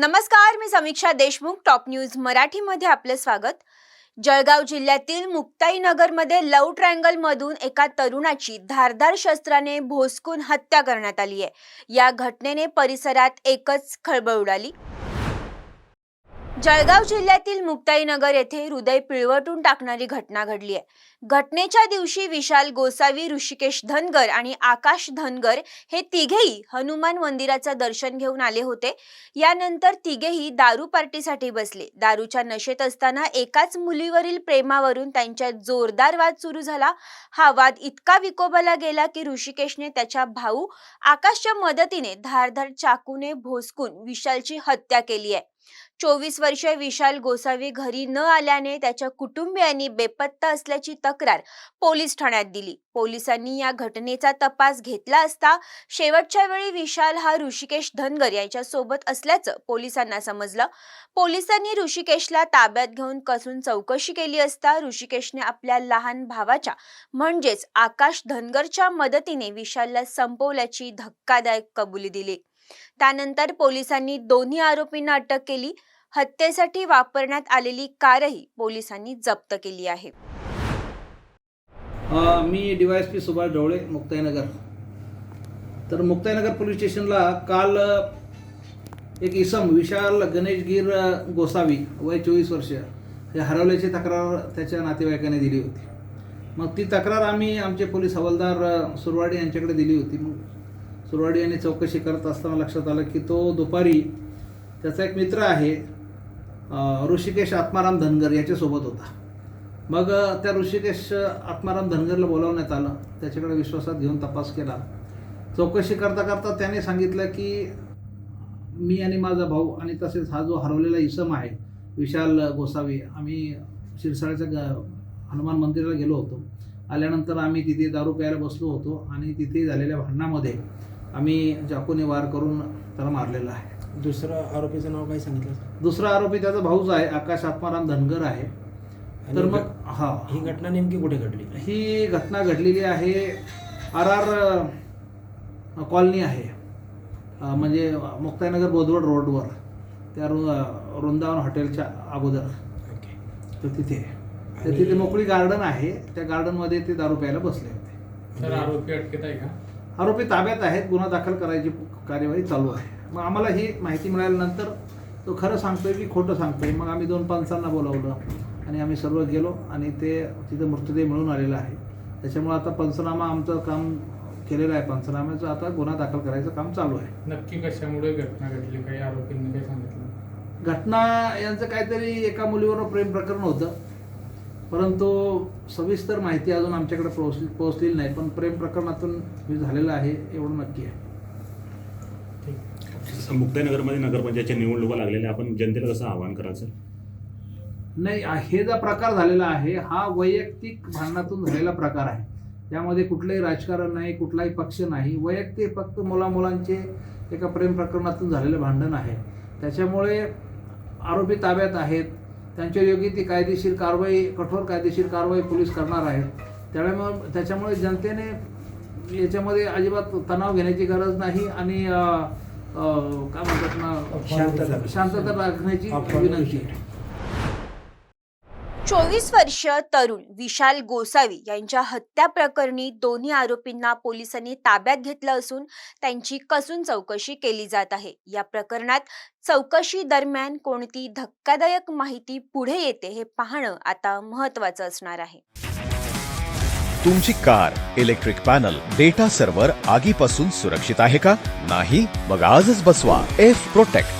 नमस्कार मी Samiksha Deshmukh top news मराठीमध्ये आपलं स्वागत. जळगाव जिल्ह्यातील मुक्ताईनगरमध्ये लव ट्रँगल मधून एका तरुणाची धारदार शस्त्राने भोसकून हत्या करण्यात आली आहे. या घटनेने परिसरात एकच खळबळ उडाली. जळगाव जिल्ह्यातील मुक्ताईनगर येथे हृदय पिळवटून टाकणारी घटना घडली आहे. घटनेच्या दिवशी विशाल गोसावी ऋषिकेश धनगर आणि आकाश धनगर हे तिघेही हनुमान मंदिराचं दर्शन घेऊन आले होते. यानंतर तिघेही दारू पार्टीसाठी बसले. दारूच्या नशेत असताना एकाच मुलीवरील प्रेमावरून त्यांच्यात जोरदार वाद सुरू झाला. हा वाद इतका विकोबाला गेला की ऋषिकेशने त्याच्या भाऊ आकाशच्या मदतीने धारधार चाकूने भोसकून विशालची हत्या केली आहे. चोवीस वर्षीय विशाल गोसावी घरी न आल्याने त्याच्या कुटुंबियांनी बेपत्ता असल्याची तक्रार पोलीस ठाण्यात दिली. पोलिसांनी या घटनेचा तपास घेतला असता शेवटच्या वेळी विशाल हा ऋषिकेश धनगर यांच्या सोबत असल्याचं पोलिसांना समजलं. पोलिसांनी ऋषिकेशला ताब्यात घेऊन कसून चौकशी केली असता ऋषिकेशने आपल्या लहान भावाच्या म्हणजेच आकाश धनगरच्या मदतीने विशालला संपवल्याची धक्कादायक कबुली दिली. त्यानंतर पोलिसांनी दोन्ही आरोपींना अटक केली. हत्येसाठी वापरण्यात आलेली कारही पोलिसांनी जप्त केली आहे. मी डी पी सुभाष ढवळे मुक्ताईनगर. तर मुक्ताईनगर पोलीस स्टेशनला काल एक इसम विशाल गणेशगीर गोसावी वय चोवीस वर्ष हे हरवल्याची तक्रार त्याच्या नातेवाईकाने दिली होती. मग ती तक्रार आम्ही आमचे पोलीस हवालदार सुरवाडे यांच्याकडे दिली होती. मग सुरवाडी यांनी चौकशी करत असताना लक्षात आलं की तो दुपारी त्याचा एक मित्र आहे ऋषिकेश आत्माराम धनगर याच्यासोबत होता. मग त्या ऋषिकेश आत्माराम धनगरला बोलावण्यात आलं. त्याच्याकडे विश्वासात घेऊन तपास केला. चौकशी करता करता त्याने सांगितलं की मी आणि माझा भाऊ आणि तसेच हा जो हरवलेला इसम आहे विशाल गोसावी आम्ही शिरसाळ्याच्या ग हनुमान मंदिराला गेलो होतो. आल्यानंतर आम्ही तिथे दारू प्यायला बसलो होतो आणि तिथे झालेल्या भांडणामध्ये आम्ही चाकूने वार करून त्याला मारलेला आहे. दुसरं आरोपीचं नाव काय सांगितलं? सर? दुसरा आरोपी त्याचा भाऊच आहे आकाश आत्माराम धनगर आहे. आणि तर मग घ- हा. ही घटना नेमकी कुठे घडली? ही घटना घडलेली आहे आर आर कॉलनी आहे. अ, म्हणजे मुक्ताईनगर बोधवड रोडवर त्या रु- वृंदावन हॉटेलच्या अगोदर. ओके. तर तिथे. तर आणि- तिथे मोकळी गार्डन आहे त्या गार्डनमध्ये ते दारू प्यायला बसले होते. सर आरोपी अटकेत आहे का? आरोपी ताब्यात आहेत गुन्हा दाखल करायची कार्यवाही चालू आहे. मग आम्हाला ही माहिती मिळाल्यानंतर तो खरं सांगतोय की खोटं सांगतोय? मग आम्ही दोन पंचांना बोलावलं आणि आम्ही सर्व गेलो आणि ते तिथं मृतदेह मिळून आलेला आहे. त्याच्यामुळे आता पंचनामा आमचं काम केलेलं आहे. पंचनाम्याचं आता गुन्हा दाखल करायचं काम चालू आहे. नक्की कशामुळे घटना घडली? काही आरोपींनी काही सांगितलं? घटना यांचं काहीतरी एका मुलीवर प्रेम प्रकरण होतं. परंतु सविस्तर माहिती अजून आमच्याकडे पोहोचली पोहोचलेली नाही पण प्रेम प्रकरणातून हे झालेलं आहे एवढं नक्की आहे. मुक्ताईनगरमध्ये नगरपंचायतच्या निवडणुका लागलेल्या आपण जनतेला कसं आवाहन सर? नाही हे जो प्रकार झालेला आहे हा वैयक्तिक भांडणातून झालेला प्रकार आहे. त्यामध्ये कुठलंही राजकारण नाही कुठलाही पक्ष नाही. वैयक्तिक फक्त मुलामुलांचे एका प्रेम प्रकरणातून झालेलं भांडण आहे. त्याच्यामुळे आरोपी ताब्यात आहेत. त्यांच्या योग्य ती कायदेशीर कारवाई कठोर कायदेशीर कारवाई पोलीस करणार आहेत. त्यामुळे त्याच्यामुळे जनतेने याच्यामध्ये अजिबात तणाव घेण्याची गरज नाही आणि काय म्हणतात ना शांतता. शांतता राखण्याची विनंती. आहे चोवीस वर्ष तरुण विशाल गोसावी यांच्या हत्या प्रकरणी दोन्ही आरोपींना पोलिसांनी ताब्यात घेतलं असून त्यांची कसून चौकशी केली जात आहे. या प्रकरणात चौकशी दरम्यान कोणती धक्कादायक माहिती पुढे येते हे पाहणं आता महत्वाचं असणार आहे. तुमची car electric panel data server आगीपासून सुरक्षित आहे का? नाही? मग आजच बसवा. F protect